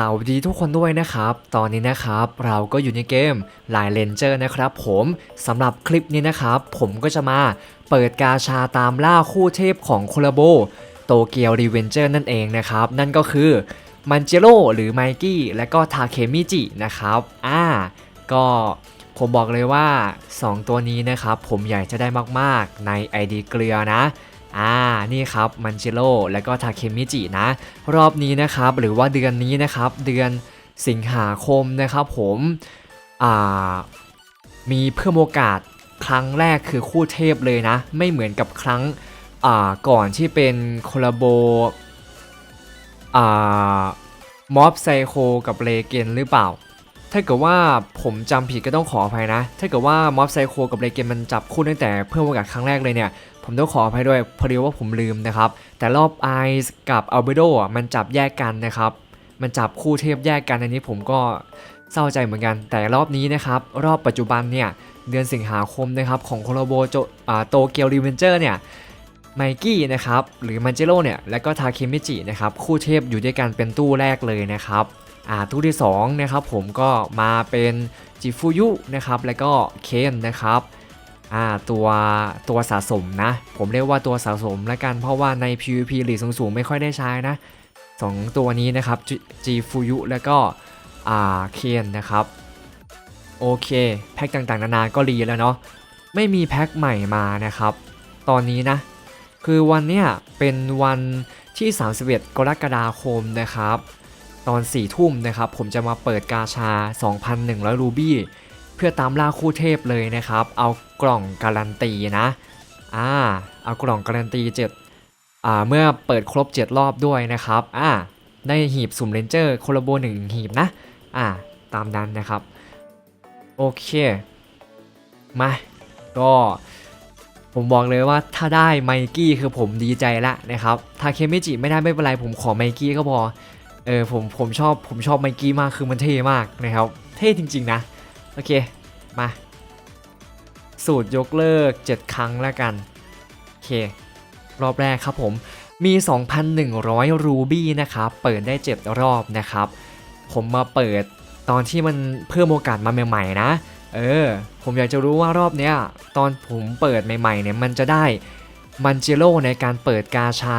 สวัสดีทุกคนด้วยนะครับ ตอนนี้นะครับเราก็อยู่ในเกม Line Ranger นะครับผมสำหรับคลิปนี้นะครับ ผมก็จะมาเปิดกาชาตามล่าคู่เทพของโคลาโบโตเกียวรีเวนเจอร์นั่นเองนะครับ นั่นก็คือมันเจโร่หรือไมกี้และก็ทาเคมิจินะครับอ่าก็ผมบอกเลยว่า 2 ตัวนี้นะครับ ผมอยากจะได้มากๆใน ID เกลือนะ อ่านี่ครับมันจิโร่และก็ทาเคมิจินะ รอบนี้นะครับหรือว่าเดือนนี้นะครับเดือนสิงหาคมนะครับผมอ่ามีเพิ่มโอกาสครั้งแรกคือคู่เทพเลยนะ ไม่เหมือนกับครั้งอ่าก่อนที่เป็นโคลาโบอ่าม็อบไซโคกับเลเกนหรือเปล่า ถ้าเกิดว่าผมจำผิดก็ต้องขออภัยนะ ถ้าเกิดว่าม็อบไซโคกับเลเกนมันจับคู่ตั้งแต่เพิ่มโอกาสครั้งแรกเลยเนี่ย ผมต้องขออภัยด้วยพอดีว่าผมลืมนะครับ แต่รอบไอซ์กับอัลเบโดมันจับแยกกันนะครับ มันจับคู่เทพแยกกันอันนี้ผมก็เศร้าใจเหมือนกัน แต่รอบนี้นะครับ รอบปัจจุบันเนี่ย เดือนสิงหาคมนะครับของโคโลโบโจโตเกียวรีเวนเจอร์เนี่ยไมกี้นะครับหรือมันเจโร่เนี่ยแล้วก็ทาเคมิจินะครับคู่เทพอยู่ด้วยกันเป็นตู้แรกเลยนะครับอ่าตู้ที่2นะครับผมก็มาเป็นจิฟูยุนะครับแล้วก็เคนนะครับ อ่าตัวตัวสะสมนะ ผมเรียกว่าตัวสะสมละกันเพราะว่าใน PVP หลีกสูงๆไม่ค่อยได้ใช้นะสองตัวนี้นะครับจิฟูยุแล้วก็อ่าเคนนะครับ โอเคแพ็คต่างๆ นานาก็รีแล้วเนาะไม่มีแพ็คใหม่มานะครับ ตอนนี้นะ คือวันเนี้ยเป็นวันที่ 31 กรกฎาคมนะครับ ตอน 4 ทุ่มนะครับ ผมจะมาเปิดกาชา 2,100 รูบี้ เพื่อตามล่าคู่เทพเลยนะครับ เอากล่องการันตีนะอ่าเอากล่องการันตี7อ่าเมื่อเปิดครบ 7 รอบด้วยนะครับอ่าได้หีบสุ่มเลนเจอร์โคลโบ1หีบนะอ่าตามนั้นนะครับ โอเค มา ก็ผมบอกเลยว่าถ้าได้ไมกี้คือผมดีใจละนะครับ ถ้าเคมิจิไม่ได้ไม่เป็นไรผมขอไมกี้ก็พอ เออผมผมชอบผมชอบไมกี้มากคือมันเท่มากนะครับ เท่จริง ๆ นะ โอเค มา สูตรยกเลิก 7 ครั้งแล้วกัน โอเค รอบแรกครับผม มี 2,100 รูบี้นะครับ เปิดได้ 7 รอบนะครับ ผมมาเปิดตอนที่มันเพิ่มโอกาสมาใหม่ๆนะ เออ ผมอยากจะรู้ว่ารอบเนี้ย ตอนผมเปิดใหม่ๆเนี่ยมันจะได้มันเจโร่ในการเปิดกาชา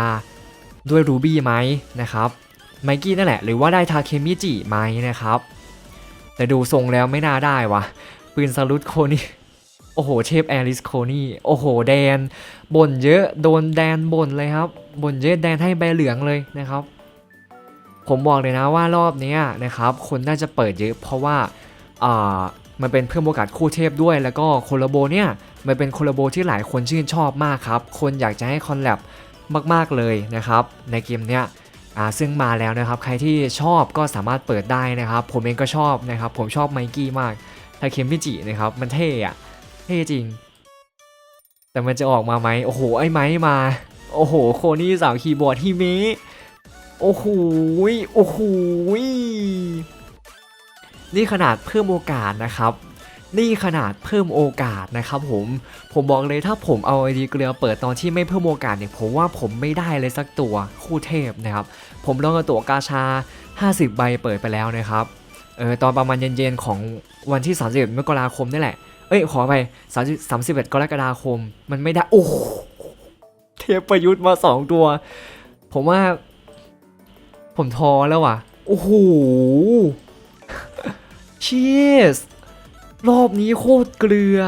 ด้วยรูบี้ไหมนะครับไมกี้นั่นแหละ หรือว่าได้ทาเคมิจิไหมนะครับ แต่ดูทรงแล้วไม่น่าได้วะปืนสลุดโคนี่โอ้โหเทพแอริสโคนี่โอ้โหแดนบ่นเยอะโดนแดนบ่นเลยครับบ่นเยอะแดนให้ใบเหลืองเลยนะครับ ผมบอกเลยนะว่ารอบนี้นะครับ คนน่าจะเปิดเยอะ เพราะว่าอ่ามันเป็นเพิ่มโอกาสคู่เทพด้วย แล้วก็โคลาโบเนี่ยมันเป็นโคลาโบที่หลายคนชื่นชอบมากครับ คนอยากจะให้คอลแลบมากๆเลยนะครับ ในเกมเนี้ย อ่าซึ่งมาแล้วนะครับ ใครที่ชอบก็สามารถเปิดได้นะครับ ผมเองก็ชอบนะครับ ผมชอบไมกี้มากทาเคมิจินะครับ มันเท่อะเท่จริง แต่มันจะออกมาไหม โอ้โห ไอ้ไม้มา โอ้โห โคนี่สาวคีย์บอร์ดฮิเมะโอ้โหโอ้โหยนี่ขนาดเพิ่มโอกาสนะครับ นี่ขนาดเพิ่มโอกาสนะครับผม ผมบอกเลยถ้าผมเอาไอดีเกลือเปิดตอนที่ไม่เพิ่มโอกาสเนี่ยผมว่าผมไม่ได้เลยสักตัวคู่เทพนะครับ ผมลองตัวกาชา 50 ใบเปิดไปแล้วนะครับ เออตอนประมาณเย็นๆของวันที่ 31มกราคมนี่แหละ เอ้ยขอไป30 31กรกฎาคม มันไม่ได้ โอ้โหเทพประยุทธ์มา 2 ตัว ผมว่า ผมท้อแล้วว่ะ โอ้โหชีส รอบนี้โคตรเกลือ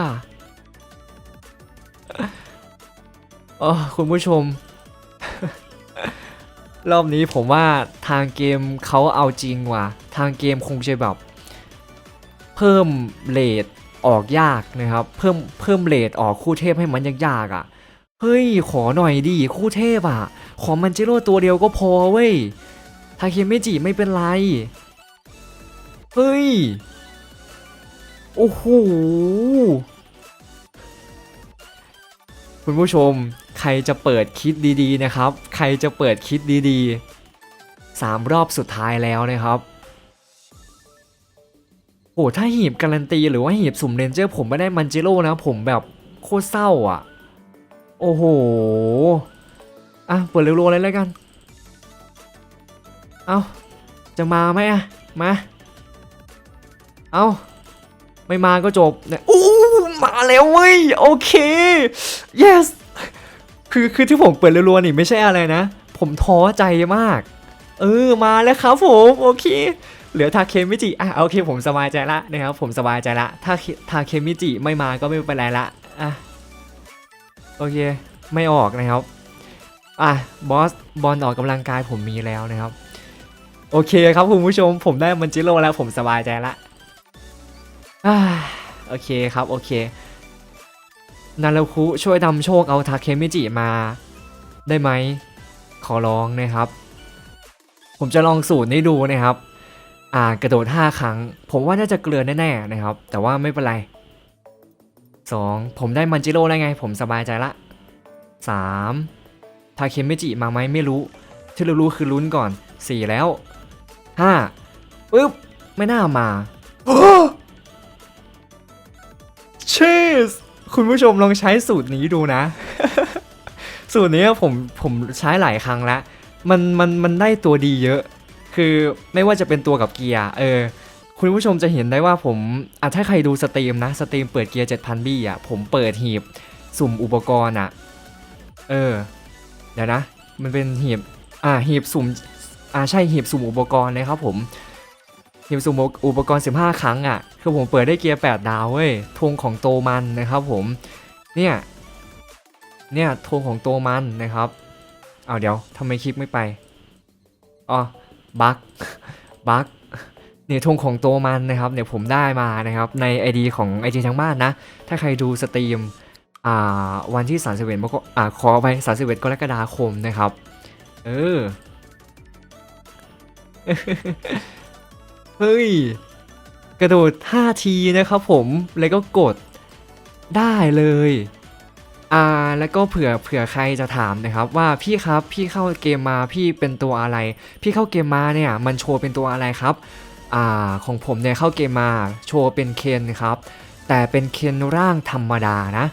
ออคุณผู้ชม รอบนี้ผมว่าทางเกมเขาเอาจริงว่ะ ทางเกมคงจะแบบ เพิ่มเลทออกยากนะครับ เพิ่มเพิ่มเลทออกคู่เทพให้มันยากๆอะ เฮ้ย ขอหน่อยดิคู่เทพอะ ขอมันเจโร่ตัวเดียวก็พอเว้ย ทาเคมิจิไม่เป็นไร เฮ้ย โอ้โห คุณผู้ชม ใครจะเปิดคิดดีๆนะครับ ใครจะเปิดคิดดีๆสามรอบสุดท้ายแล้วนะครับ โอ้ถ้าหีบการันตีหรือว่าหีบสุ่มเรนเจอร์ผมไม่ได้มันเจโร่นะ ผมแบบโคตรเศร้าอะ โอ้โห อะ เปิดเร็วๆเลยแล้วกัน เอาจะมาไหมอะมา เอา ไม่มาก็จบเนี่ยอู้มาแล้วเว้ยโอเค yes คือคือที่ผมเปิดรัวๆนี่ไม่ใช่อะไรนะ ผมท้อใจมาก เออมาแล้วครับผมโอเค เหลือทาเคมิจิอะโอเค ผมสบายใจละนะครับผมสบายใจละถ้าทาเคมิจิไม่มาก็ไม่เป็นไรละอะโอเคไม่ออกนะครับอะบอสบอลออกกำลังกายผมมีแล้วนะครับ โอเคครับคุณผู้ชม ผมได้มันจิโร่แล้วผมสบายใจละ โอเคครับ โอเค นาราคุช่วยนำโชคเอาทาเคมิจิมา ได้ไหม ขอร้องนะครับ ผมจะลองสูตรนี้ดูนะครับ อ่ากระโดด 5 ครั้ง ผมว่าน่าจะเกลือแน่ๆนะครับ แต่ว่าไม่เป็นไร 2. ผมได้มันจิโร่แล้วไง ผมสบายใจละ 3. ทาเคมิจิมาไหมไม่รู้ ที่รู้ๆคือลุ้นก่อน 4 แล้ว 5ปึ๊บไม่น่ามา ชสคุณผู้ชมลองใช้สูตรนี้ดูนะ สูตรนี้ผมผมใช้หลายครั้งแล้ว มันมันมันได้ตัวดีเยอะ คือไม่ว่าจะเป็นตัวกับเกียร์เออคุณผู้ชมจะเห็นได้ว่าผมอะถ้าใครดูสตรีมนะสตรีมเปิดเกียร์7,000บี้อะผมเปิดหีบสุ่มอุปกรณ์อะ เออ เดี๋ยวนะ มันเป็นหีบอ่าหีบสุ่มอ่าใช่หีบสุ่มอุปกรณ์นะครับผม หีบสุ่มอุปกรณ์ 15 ครั้งอะ คือผมเปิดได้เกียร์ 8 ดาวเว้ยธงของโตมันนะครับผม เนี่ย เนี่ยธงของโตมันนะครับ เอาเดี๋ยวทำไมคลิปไม่ไป อ๋อ บั๊ก บั๊กเนี่ยธงของโตมันนะครับเนี่ยผมได้มานะครับใน ID ของ IG ทั้งบ้านนะ ถ้าใครดูสตรีมอ่าวันที่ 31มกอ่าขอไป31กรกฎาคมนะครับ เออ เฮ้ย กระโดด 5 ทีนะครับผม แล้วก็กดได้เลย อ่า แล้วก็เผื่อเผื่อใครจะถามนะครับ ว่าพี่ครับพี่เข้าเกมมาพี่เป็นตัวอะไร พี่เข้าเกมมาเนี่ยมันโชว์เป็นตัวอะไรครับ อ่า ของผมเนี่ยเข้าเกมมาโชว์เป็นเคนครับ แต่เป็นเคนร่างธรรมดานะ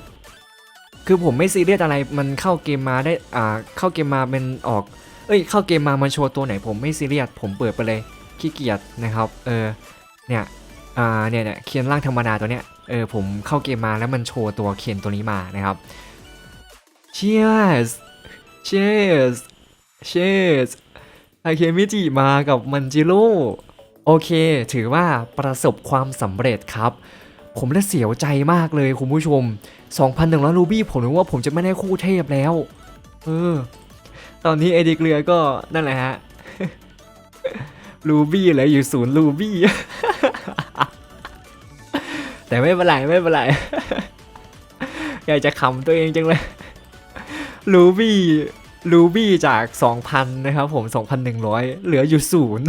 คือผมไม่ซีเรียสอะไร มันเข้าเกมมาได้ อ่า เข้าเกมมาเป็นออก เอ้ย เข้าเกมมามันโชว์ตัวไหนผมไม่ซีเรียส ผมเปิดไปเลย ขี้เกียจนะครับเออเนี่ยอ่าเนี่ยเนี่ยเคนร่างธรรมดาตัวเนี้ยเออผมเข้าเกมมาแล้วมันโชว์ตัวเคนตัวนี้มานะครับ Cheers Cheers Cheers อาเคมิจิมากับมันจิโร่โอเค ถือว่าประสบความสำเร็จครับ ผมเลยเสียวใจมากเลยคุณผู้ชม 2,100รูบี้ผมนึกว่าผมจะไม่ได้คู่เทพแล้ว เออ ตอนนี้เอดิเกลือก็นั่นแหละฮะ รูบี้เหลืออยู่ศูนย์รูบี้ แต่ไม่เป็นไรไม่เป็นไร อยากจะขำตัวเองจังเลยรูบี้รูบี้จาก 2,000 นะครับผม 2,100 เหลืออยู่ศูนย์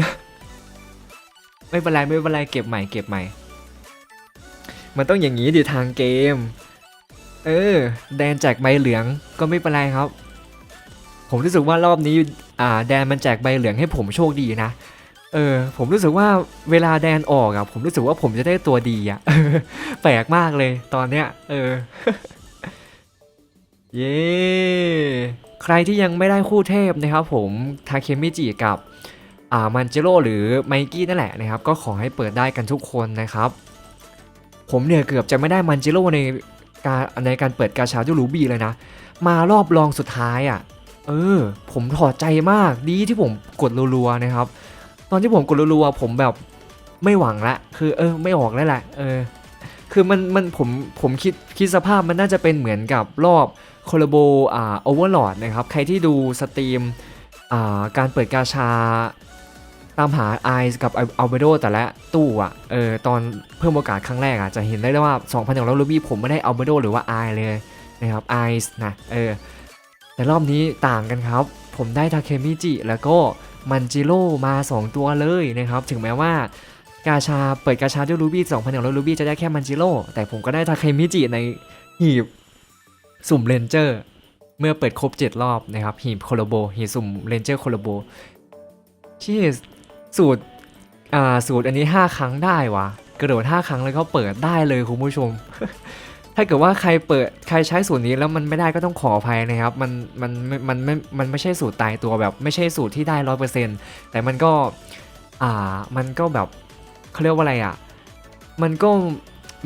ไม่เป็นไรไม่เป็นไรเก็บใหม่เก็บใหม่ มันต้องอย่างนี้ดิทางเกม เออ แดนแจกใบเหลืองก็ไม่เป็นไรครับ ผมรู้สึกว่ารอบนี้ อ่า แดนมันแจกใบเหลืองให้ผมโชคดีนะ เออผมรู้สึกว่าเวลาแดนออกอะผมรู้สึกว่าผมจะได้ตัวดีอะแปลกมากเลยตอนเนี้ยเออเย้ใครที่ยังไม่ได้คู่เทพนะครับผมทาเคมิจิกับอ่ามันเจโร่หรือไมกี้นั่นแหละนะครับ ก็ขอให้เปิดได้กันทุกคนนะครับ ผมเนี่ยเกือบจะไม่ได้มันเจโร่ในการในการเปิดกาชาดูรูบี้เลยนะ มารอบรองสุดท้ายอะ่ะ เออ ผมถอดใจมากดีที่ผมกดรัวๆนะครับ ตอนที่ผมกดรัวๆผมแบบไม่หวังละ คือเออไม่ออกแล้วแหละเออ คือมันมันผมผมคิดคิดสภาพมันน่าจะเป็นเหมือนกับรอบโคลโบอ่าโอเวอร์ลอดนะครับ ใครที่ดูสตรีมอ่าการเปิดกาชาตามหาไอซ์กับอัลเบโดแต่ละตู้อะเออตอนเพิ่มโอกาสครั้งแรกอะจะเห็นได้ว่า 2,000อย่างรูบี้ผมไม่ได้อัลเบโดหรือว่าไอเลยนะครับไอซ์นะเออแต่รอบนี้ต่างกันครับ ผมได้ทาเคมิจิแล้วก็ มันจิโร่มา 2 ตัวเลยนะครับ ถึงแม้ว่ากาชาเปิดกาชาด้วยรูบี้2,000อย่งรูบี้จะได้แค่มันจิโร่แต่ผมก็ได้ทาเคมิจิในหีบสุ่มเลนเจอร์ เมื่อเปิดครบ 7 รอบนะครับ หีบโคโลโบหีบสุ่มเลนเจอร์โคโลโบชีสสูตรอ่าสูตรอันนี้ 5 ครั้งได้วะกระโดด 5 ครั้งแล้วก็เปิดได้เลยคุณผู้ชม ถ้าเกิดว่าใครเปิดใครใช้สูตรนี้แล้วมันไม่ได้ก็ต้องขออภัยนะครับมันมันมันมันไม่มันไม่ใช่สูตรตายตัวแบบ ไม่ใช่สูตรที่ได้ร้อยเปอร์เซ็นต์แต่มันก็อ่ามันก็แบบเขาเรียกว่าอะไรอะ มันก็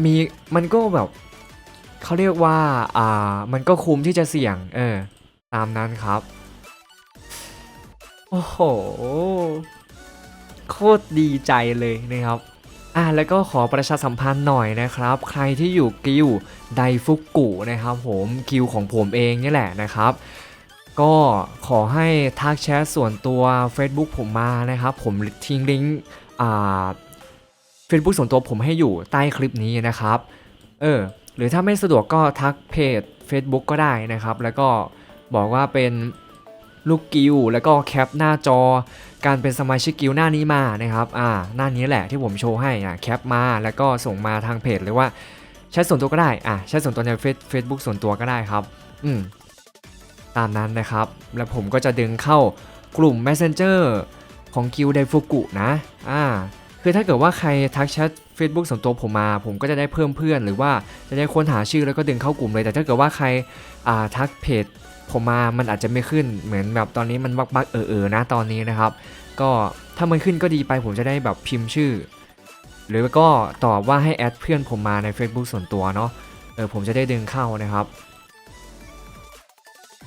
มีมันก็แบบเขาเรียกว่าอ่ามันก็คุ้มที่จะเสี่ยง เออ ตามนั้นครับ โอ้โห โคตรดีใจเลยนะครับ อะแล้วก็ขอประชาสัมพันธ์หน่อยนะครับ ใครที่อยู่กิวไดฟุกุนะครับผมกิวของผมเองนี่แหละนะครับ ก็ขอให้ทักแชทส่วนตัว Facebook ผมมานะครับ ผมทิ้งลิงก์อ่า Facebook ส่วนตัวผมให้อยู่ใต้คลิปนี้นะครับเออหรือถ้าไม่สะดวกก็ทักเพจ Facebook ก็ได้นะครับ แล้วก็บอกว่าเป็น ลูกกิวแล้วก็แคปหน้าจอ การเป็นสมาชิกกิวหน้านี้มานะครับอ่าหน้านี้แหละที่ผมโชว์ให้อะแคปมาแล้วก็ส่งมาทางเพจหรือว่าแชทส่วนตัวก็ได้อะแชทส่วนตัวในเฟซเฟซบุ๊กส่วนตัวก็ได้ครับ อืมตามนั้นนะครับ แล้วผมก็จะดึงเข้ากลุ่ม Messenger ของกิวไดฟุกุนะอ่าคือถ้าเกิดว่าใครทักแชท Facebook ส่วนตัวผมมา ผมก็จะได้เพิ่มเพื่อน หรือว่าจะได้ค้นหาชื่อแล้วก็ดึงเข้ากลุ่มเลย แต่ถ้าเกิดว่าใครทักเพจผมมา มันอาจจะไม่ขึ้น เหมือนแบบตอนนี้มันบักบักเออเออๆนะตอนนี้นะครับ ก็ถ้ามันขึ้นก็ดีไป ผมจะได้แบบพิมพ์ชื่อ หรือก็ตอบว่าให้แอดเพื่อนผมมาใน Facebook ส่วนตัวเนาะ เออผมจะได้ดึงเข้านะครับ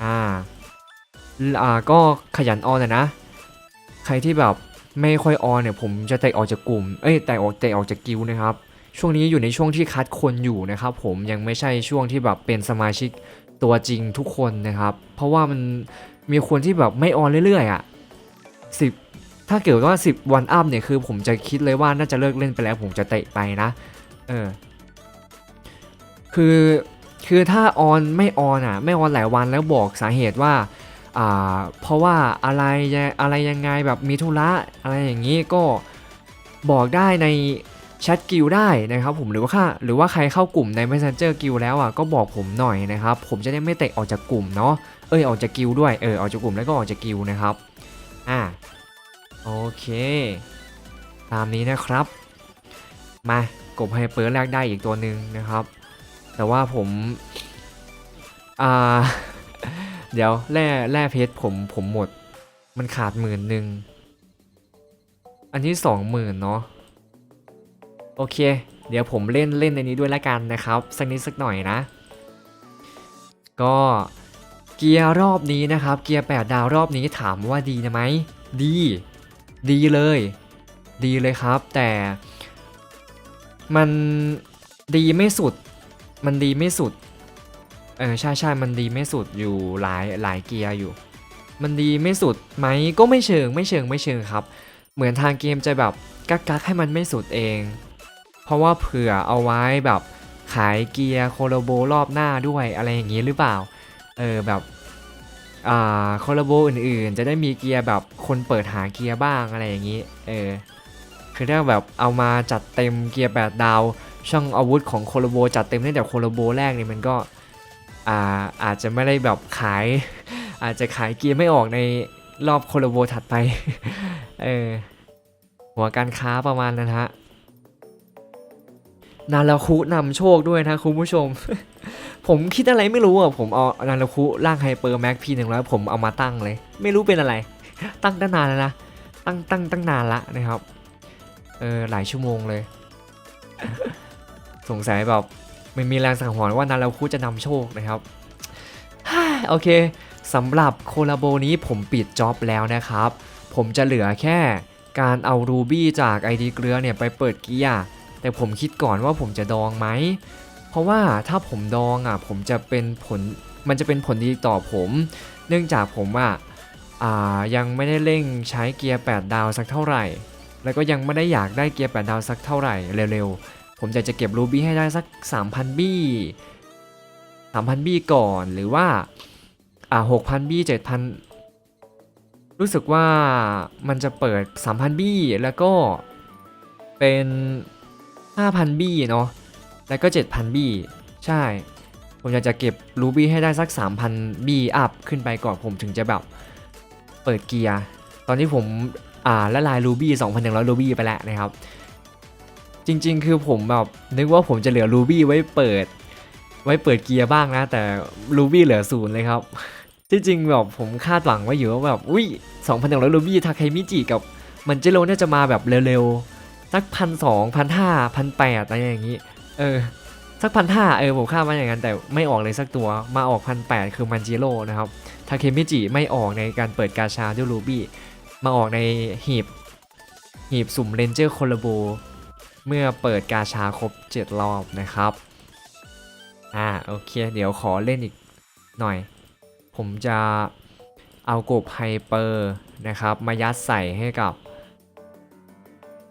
อ่า อ่าก็ขยันออนนนะใครที่แบบ ไม่ค่อยออนเนี่ยผมจะเตะออกจากกลุ่ม เอ้ยเตะออกเตะออกจากกิวนะครับ ช่วงนี้อยู่ในช่วงที่คัดคนอยู่นะครับผมยังไม่ใช่ช่วงที่แบบเป็นสมาชิกตัวจริงทุกคนนะครับ เพราะว่ามันมีคนที่แบบไม่ออนเรื่อยๆอะสิบถ้าเกิดว่า 10 วันอัพเนี่ยคือผมจะคิดเลยว่าน่าจะเลิกเล่นไปแล้วผมจะเตะไปนะเออคือคือถ้าออนไม่ออนอะ ไม่ออนหลายวันแล้วบอกสาเหตุว่า อ่าเพราะว่าอะไรอะไรยังไงแบบมีธุระอะไรอย่างนี้ก็บอกได้ในแชทกิลได้นะครับผมหรือว่าค่าหรือว่าใครเข้ากลุ่มใน Messenger กิลแล้วอะก็บอกผมหน่อยนะครับผมจะได้ไม่เตะออกจากกลุ่มเนาะเอ้ยออกจากกิลด้วยเออออกจากกลุ่มแล้วก็ออกจากกิลนะครับอ่าโอเค ตามนี้นะครับ มากบไฮเปอร์แรกได้อีกตัวหนึ่งนะครับ แต่ว่าผมอ่า เดี๋ยวแร่แร่เพชรผมผมหมด มันขาดหมื่นหนึ่ง อันที่สองหมื่นเนาะ โอเค เดี๋ยวผมเล่นเล่นในนี้ด้วยละกันนะครับ สักนิดสักหน่อยนะ ก็เกียร์รอบนี้นะครับ เกียร์ 8 ดาวรอบนี้ถามว่าดีนะไหม ดี ดีเลย ดีเลยครับ แต่ มันดีไม่สุด มันดีไม่สุด เออใช่ใช่มันดีไม่สุดอยู่หลายหลายเกียร์อยู่ มันดีไม่สุดไหมก็ไม่เชิงไม่เชิงไม่เชิงครับ เหมือนทางเกมจะแบบกักกักให้มันไม่สุดเอง เพราะว่าเผื่อเอาไว้แบบขายเกียร์โคโลโบรอบหน้าด้วยอะไรอย่างนี้หรือเปล่า เออแบบอ่าโคโลโบอื่นๆ จะได้มีเกียร์แบบคนเปิดหาเกียร์บ้างอะไรอย่างนี้ เออ คือถ้าแบบเอามาจัดเต็มเกียร์8ดาว ช่องอาวุธของโคโลโบจัดเต็มตั้งแต่โคโลโบแรกนี่มันก็ อาอาจจะไม่ได้แบบขาย อาจจะขายเกียร์ไม่ออกในรอบโคโลโบถัดไป เออหัวการค้าประมาณนั้นฮะนาราคุนำโชคด้วยนะคุณผู้ชม ผมคิดอะไรไม่รู้อะ ผมเอานาราคุร่างไฮเปอร์แม็กพีหนึ่งแล้วผมเอามาตั้งเลย ไม่รู้เป็นอะไร ตั้งตั้งนานแล้วนะ ตั้งตั้งตั้งนานละนะครับ เออหลายชั่วโมงเลย สงสัยแบบ ไม่มีแรงสังหรณ์ว่านาราคุจะนำโชคนะครับโอเคสำหรับโคลาโบนี้ผมปิดจ็อบแล้วนะครับ ผมจะเหลือแค่การเอารูบี้จากไอดีเกลือเนี่ยไปเปิดเกียร์แต่ผมคิดก่อนว่าผมจะดองไหม เพราะว่าถ้าผมดองอะผมจะเป็นผลมันจะเป็นผลดีต่อผม เนื่องจากผมอะอ่ายังไม่ได้เร่งใช้เกียร์ 8 ดาวสักเท่าไหร่ แล้วก็ยังไม่ได้อยากได้เกียร์ 8 ดาวสักเท่าไหร่เร็วๆ ผมอยากจะเก็บรูบี้ให้ได้สัก 3,000 บี้ 3,000 บี้ก่อนหรือว่าอ่า6,000 บี้ 7,000 รู้สึกว่ามันจะเปิด 3,000 บี้ แล้วก็เป็น 5,000 บี้เนาะแล้วก็ 7,000 บี้ ใช่ ผมอยากจะเก็บรูบี้ให้ได้สัก 3,000 บี้อัพขึ้นไปก่อนผมถึงจะแบบเปิดเกียร์ ตอนที่ผมอ่าละลายรูบี้2,100รูบี้ไปแล้วนะครับ จริง ๆ คือผมแบบนึกว่าผมจะเหลือรูบี้ไว้เปิด ไว้เปิดเกียร์บ้างนะ แต่รูบี้เหลือศูนย์เลยครับ ที่จริงแบบผมคาดหวังไว้อยู่ว่าแบบอุ้ย2,100รูบี้ทาเคมิจิกับมันเจโรเนี่ยจะมาแบบเร็วๆสักพันสองพันห้าพันแปดอะไรอย่างนี้ เออสักพันห้าเออผมคาดว่าอย่างนั้นแต่ไม่ออกเลยสักตัวมาออกพันแปดคือมันจิโร่นะครับทาเคมิจิไม่ออกในการเปิดกาชาด้วยรูบี้มาออกในหีบหีบสุ่มเรนเจอร์โคลโบ เมื่อเปิดกาชาครบ 7 รอบนะครับ อ่าโอเค เดี๋ยวขอเล่นอีกหน่อย ผมจะเอากบไฮเปอร์นะครับ มายัดใส่ให้กับ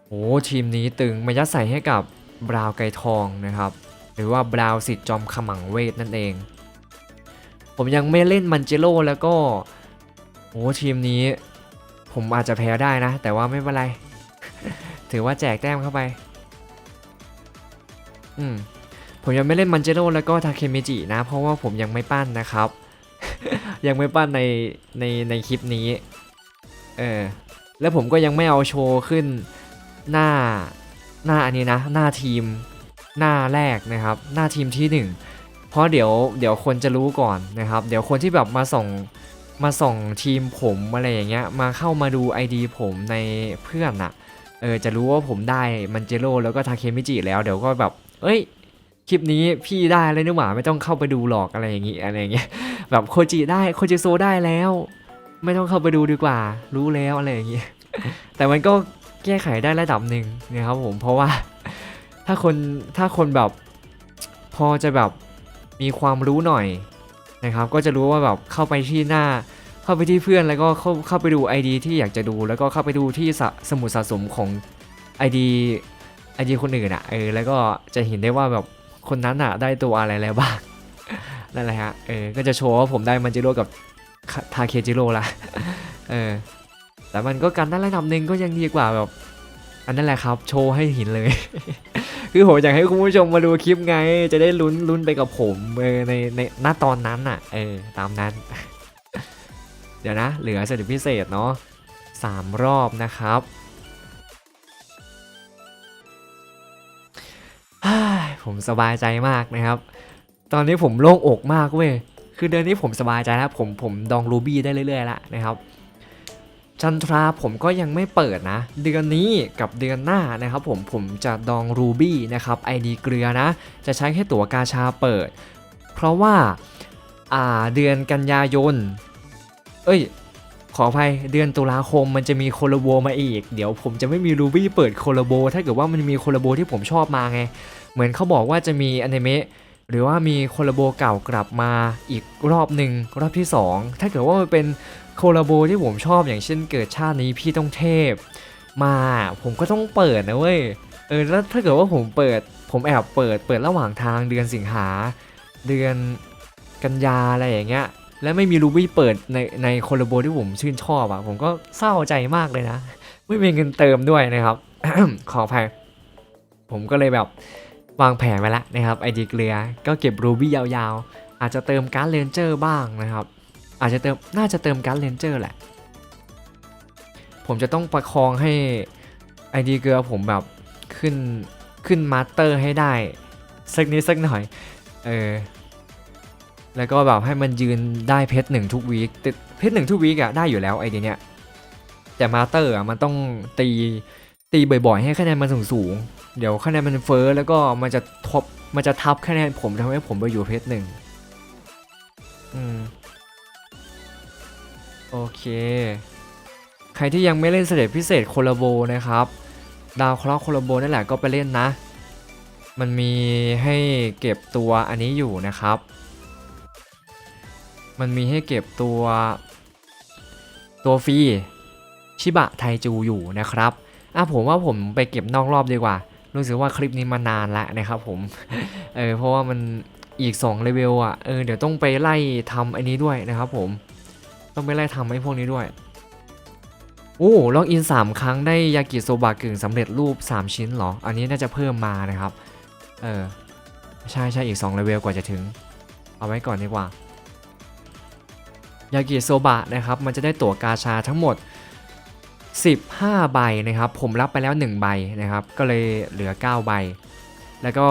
โอ้ทีมนี้ตึงมายัดใส่ให้กับบราวไกทองนะครับ หรือว่าบราวสิทธิ์จอมขมังเวทนั่นเอง ผมยังไม่เล่นมันเจโร่แล้วก็โอ้ทีมนี้ ผมอาจจะแพ้ได้นะ แต่ว่าไม่เป็นไร ถือว่าแจกแต้มเข้าไป อืมผมยังไม่เล่นมันเจโร่แล้วก็ทาเคมิจินะ เพราะว่าผมยังไม่ปั้นนะครับ ยังไม่ปั้นในในในคลิปนี้ เออ แล้วผมก็ยังไม่เอาโชว์ขึ้นหน้าหน้าอันนี้นะ หน้าทีมหน้าแรกนะครับ หน้าทีมที่หนึ่งเพราะเดี๋ยวเดี๋ยวคนจะรู้ก่อนนะครับ เดี๋ยวคนที่แบบมาส่งมาส่งทีมผมอะไรอย่างเงี้ย มาเข้ามาดู ID ผมในเพื่อนอะเออจะรู้ว่าผมได้มันเจโร่แล้วก็ทาเคมิจิแล้วเดี๋ยวก็แบบ เอ้ยคลิปนี้พี่ได้เลยนี่หว่าไม่ต้องเข้าไปดูหรอกอะไรอย่างงี้อะไรอย่างเงี้ยแบบโคจิได้โคจิโซได้แล้ว ไม่ต้องเข้าไปดูดีกว่า รู้แล้วอะไรอย่างเงี้ยแต่มันก็แก้ไขได้ระดับหนึ่งนะครับผมเพราะว่าถ้าคนถ้าคนแบบพอจะแบบมีความรู้หน่อยนะครับ ก็จะรู้ว่าแบบเข้าไปที่หน้า เข้าไปที่เพื่อนแล้วก็เข้าเข้าไปดู ID ที่อยากจะดู แล้วก็เข้าไปดูที่สะสมุดสะสมของ ID ID คนอื่นอะเออแล้วก็จะเห็นได้ว่าแบบคนนั้นอะได้ตัวอะไรแล้วบ้างนั่นแหละฮะเออก็จะโชว์ว่าผมได้มันจิโร่กับทาเคจิโร่ละเออแต่มันก็กันได้ระดับหนึ่งก็ยังดีกว่าแบบ อันนั้นแหละครับโชว์ให้เห็นเลย คือผมอยากให้คุณผู้ชมมาดูคลิปไง จะได้ลุ้นลุ้นไปกับผมเออในในณตอนนั้นอะเออตามนั้น เดี๋ยวนะ เหลือสถิติพิเศษเนาะสามรอบนะครับ ผมสบายใจมากนะครับ ตอนนี้ผมโล่งอกมากเว้ยคือเดือนนี้ผมสบายใจแล้วผมผมดองรูบี้ได้เรื่อยๆล้วนะครับจันทราผมก็ยังไม่เปิดนะ เดือนนี้กับเดือนหน้านะครับผมผมจะดองรูบี้นะครับไอดีเกลือนะ จะใช้แค่ตั๋วกาชาเปิด เพราะว่าอ่าเดือนกันยายน เอ้ย ขออภัยเดือนตุลาคมมันจะมีโคโลโบมาอีก เดี๋ยวผมจะไม่มีรูบี้เปิดโคโลโบถ้าเกิดว่ามันมีโคโลโบที่ผมชอบมาไง เหมือนเขาบอกว่าจะมีอนิเมะหรือว่ามีคโลโบเก่ากลับมาอีกรอบหนึ่งรอบที่ 2 ถ้าเกิดว่ามันเป็นคโลโบที่ผมชอบอย่างเช่นเกิดชาตินี้พี่ต้องเทพ มาผมก็ต้องเปิดนะเว้ยเออแล้วถ้าเกิดว่าผมเปิด ผมแอบเปิดเปิดระหว่างทางเดือนสิงหา เดือนกันยาอะไรอย่างเงี้ยและไม่มีรูบี้เปิดในในคโลโบที่ผมชื่นชอบอะผมก็เศร้าใจมากเลยนะ ไม่มีเงินเติมด้วยนะครับขออภัยผมก็เลยแบบ วางแผนไว้แล้วนะครับไอเดียเกลือก็เก็บรูบี้ยาวๆ อาจจะเติมการ์ดเลนเจอร์บ้างนะครับ อาจจะเติมน่าจะเติมการ์ดเลนเจอร์แหละ ผมจะต้องประคองให้ไอเดียเกลือผมแบบขึ้นขึ้นมาสเตอร์ให้ได้ สักนิดสักหน่อยเออแล้วก็แบบให้มันยืนได้เพชรหนึ่งทุกวีคเพชรหนึ่งทุกวีคอะได้อยู่แล้วไอเดียเนี้ยแต่มาสเตอร์อะมันต้องตีตีบ่อยๆ ให้คะแนนมันสูงๆ เดี๋ยวคะแนนมันเฟ้อแล้วก็มันจะทบมันจะทับคะแนนผมทำให้ผมไปอยู่เพชรหนึ่งอืมโอเค ใครที่ยังไม่เล่นเสด็จพิเศษโคลาโบนะครับ ดาวเคราะห์โคลาโบนั่นแหละก็ไปเล่นนะ มันมีให้เก็บตัวอันนี้อยู่นะครับ มันมีให้เก็บตัวตัวฟรีชิบะไทจูอยู่นะครับอะผมว่าผมไปเก็บนอกรอบดีกว่า รู้สึกว่าคลิปนี้มานานแล้วนะครับผม เออเพราะว่ามันอีก2เลเวลอะ เออเดี๋ยวต้องไปไล่ทำอันนี้ด้วยนะครับผม ต้องไปไล่ทำไอ้พวกนี้ด้วย โอ้ล็อกอิน 3 ครั้งได้ยากิโซบะกึ่งสำเร็จรูป 3 ชิ้นเหรอ อันนี้น่าจะเพิ่มมานะครับ เออใช่ใช่อีก2เลเวลกว่าจะถึง เอาไว้ก่อนดีกว่ายากิโซบะนะครับ มันจะได้ตั๋วกาชาทั้งหมด 15 ใบนะครับ ผมรับไปแล้ว 1 ใบนะครับ ก็เลยเหลือ 9 ใบ แล้วก็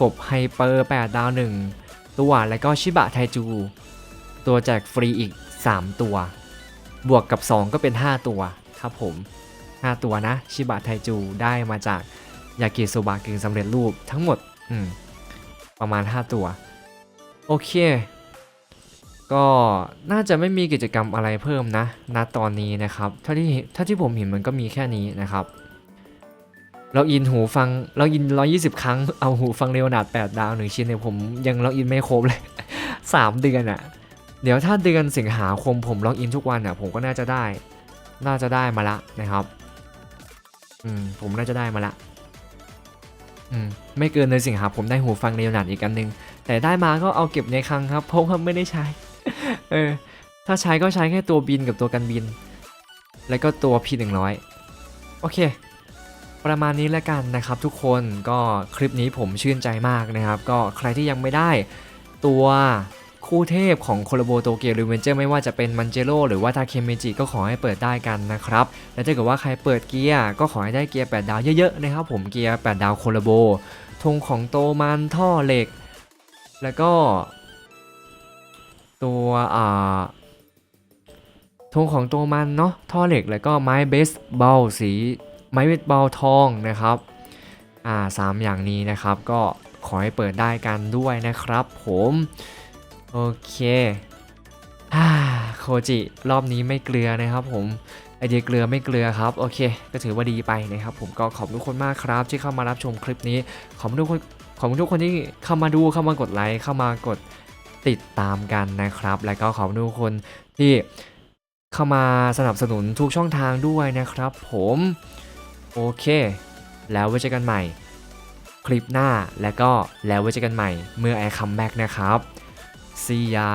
กบไฮเปอร์ 8 ดาว 1 ตัว แล้วก็ชิบะไทจู ตัวแจกฟรีอีก 3 ตัว บวกกับ 2 ก็เป็น 5 ตัวครับผม 5 ตัวนะ ชิบะไทจูได้มาจากยากิโซบะกึ่งสำเร็จรูปทั้งหมด อืม ประมาณ 5 ตัว โอเค ก็น่าจะไม่มีกิจกรรมอะไรเพิ่มนะณตอนนี้นะครับเท่าที่เท่าที่ผมเห็นมันก็มีแค่นี้นะครับ เราอินหูฟังเราอิน 120 ครั้งเอาหูฟังเรโอนาด8ดาวหนึ่งชิ้นเนี่ยผมยังล็อกอินไม่ครบเลย 3 เดือนอะ่ะเดี๋ยวถ้าเดือนสิงหาคมผมล็อกอินทุกวันอะ่ะผมก็น่าจะได้ น่าจะได้มาละนะครับ อืมผมน่าจะได้มาละ อืมไม่เกินเดือนสิงหาผมได้หูฟังเรโอนาดอีกอันนึง แต่ได้มาก็เอาเก็บในคลังครับเพราะว่าไม่ได้ใช้ เออ ถ้าใช้ก็ใช้แค่ตัวบินกับตัวกันบิน แล้วก็ตัว P100 โอเค ประมาณนี้แล้วกันนะครับทุกคนก็คลิปนี้ผมชื่นใจมากนะครับ ก็ใครที่ยังไม่ได้ตัวคู่เทพของโคโลโบโตเกียวรีเวนเจอร์ไม่ว่าจะเป็นมันเจโร่หรือว่าทาเคเมจิก็ขอให้เปิดได้กันนะครับ และถ้าเกิดว่าใครเปิดเกียร์ก็ขอให้ได้เกียร์ 8 ดาวเยอะๆนะครับผมเกียร์ 8 ดาวโคโลโบธงของโตมันท่อเหล็ก แล้วก็ ตัวอ่าธงของตัวมันเนาะท่อเหล็กแล้วก็ไม้เบสบอลสีไม้เบสบอลทองนะครับอ่าสามอย่างนี้นะครับ ก็ขอให้เปิดได้กันด้วยนะครับ ผมโอเคฮ่าโคจิรอบนี้ไม่เกลือนะครับ ผมไอเดียเกลือไม่เกลือครับโอเค ก็ถือว่าดีไปนะครับ ผมก็ขอบทุกคนมากครับที่เข้ามารับชมคลิปนี้ขอบทุกคนขอบทุกคนที่เข้ามาดูเข้ามากดไลค์เข้ามากด ติดตามกันนะครับ และก็ขอบคุณทุกคนที่เข้ามาสนับสนุนทุกช่องทางด้วยนะครับผมโอเค แล้วไว้เจอกันใหม่ คลิปหน้าและก็แล้วไว้เจอกันใหม่เมื่อไอคัมแบ็กนะครับ see ya